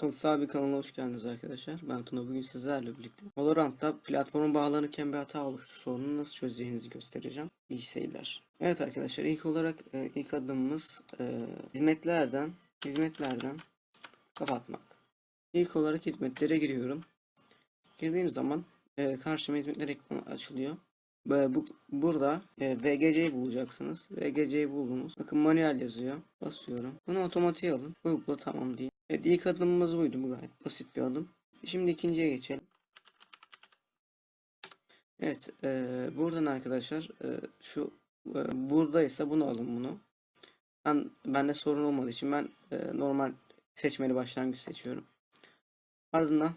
Kılıçsal bir kanalına hoş geldiniz arkadaşlar. Ben Tuna bugün sizlerle birlikte Valorant'ta platforma bağlanırken bir hata oluştu. Sorunu nasıl çözeceğinizi göstereceğim. İyi seyirler. Evet arkadaşlar ilk olarak e, ilk adımımız e, hizmetlerden hizmetlerden kapatmak. İlk olarak hizmetlere giriyorum. Girdiğim zaman e, karşıma hizmetler ekranı açılıyor. Burada e, VGC'yi bulacaksınız. VGC'yi buldunuz. Bakın manuel yazıyor. Basıyorum. Bunu otomatiğe alın. Uygula tamam diye. Evet ilk adımımız buydu. Bu gayet basit bir adım. Şimdi ikinciye geçelim. Evet. e, buradan arkadaşlar e, şu e, buradaysa bunu alın bunu. Ben bende sorun olmadığı için ben e, normal seçmeli başlangıç seçiyorum. Ardından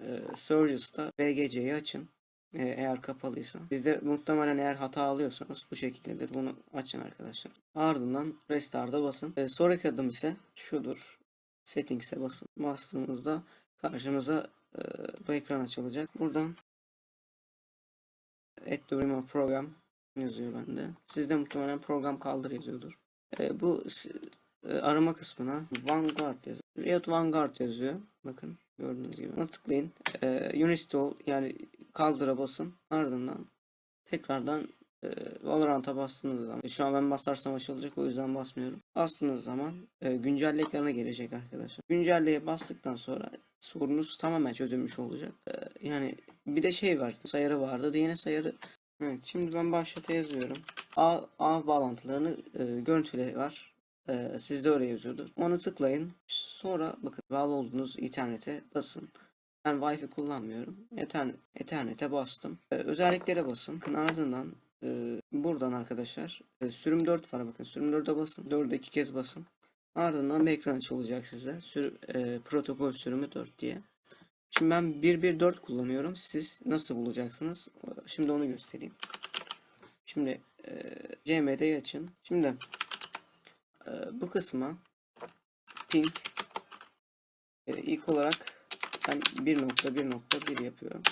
e, Surges'ta VGC'yi açın. E, eğer kapalıysa. Sizde muhtemelen eğer hata alıyorsanız bu şekildedir. Bunu açın arkadaşlar. Ardından Restart'a basın. E, sonraki adım ise şudur. Settings'e basın. Bastığımızda karşımıza e, bu ekran açılacak. Buradan Add to Remove Program yazıyor bende. Sizde muhtemelen program kaldır yazıyordur. E, bu e, arama kısmına Vanguard yazıyor. Riot Vanguard yazıyor. Bakın gördüğünüz gibi. Buna tıklayın. E, Uninstall yani kaldıra basın. Ardından tekrardan e, Valorant'a bastığınız zaman şu an ben basarsam açılacak o yüzden basmıyorum. Bastığınız zaman e, güncelle ekranına gelecek arkadaşlar. Güncelleye bastıktan sonra sorunuz tamamen çözülmüş olacak. E, yani bir de şey var. Sayarı vardı. DNS ayarı Evet şimdi ben başlata yazıyorum. A, A bağlantılarını e, görüntüleri var. E, sizde oraya yazıyordu. Onu tıklayın. Sonra bakın bağlı olduğunuz internete basın. Ben Wi-Fi kullanmıyorum. Ethernet, Ethernet'e bastım. E, özelliklere basın. Bakın ardından e, buradan arkadaşlar e, sürüm 4 var bakın. Sürüm 4'e basın. 4'e iki kez basın. Ardından bir ekran açılacak size. Sür, e, protokol sürümü 4 diye. Şimdi ben 114 kullanıyorum. Siz nasıl bulacaksınız? Şimdi onu göstereyim. Şimdi e, CMD'yi açın. Şimdi bu kısma ping ilk olarak ben 1.1.1 yapıyorum.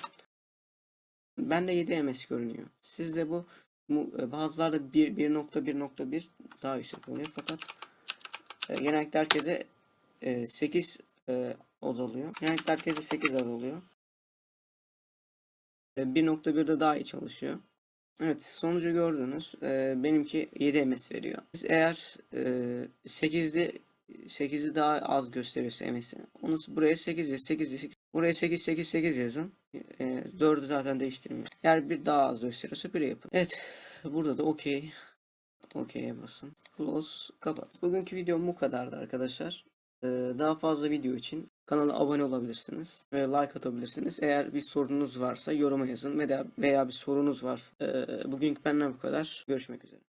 Bende 7 ms görünüyor. Sizde bu e, bazılarda 1 1.1.1 daha yüksek oluyor fakat e, genellikle herkese e, 8 e, oz oluyor. Genellikle herkese 8 oz oluyor. E, 1.1'de daha iyi çalışıyor. Evet sonucu gördünüz. Benimki 7 ms veriyor. Siz eğer e, 8'de 8'i daha az gösteriyorsa MS'i. Onu buraya 8 yaz, 8 yaz, 8 Buraya 8 8 8 yazın. E, 4'ü zaten değiştirmiyor. Eğer bir daha az gösteriyorsa 1'e yapın. Evet. Burada da okey. Okey'e basın. Close. Kapat. Bugünkü videom bu kadardı arkadaşlar. Ee, daha fazla video için kanala abone olabilirsiniz ve like atabilirsiniz. Eğer bir sorunuz varsa yoruma yazın veya veya bir sorunuz varsa. Ee, bugünkü benden bu kadar. Görüşmek üzere.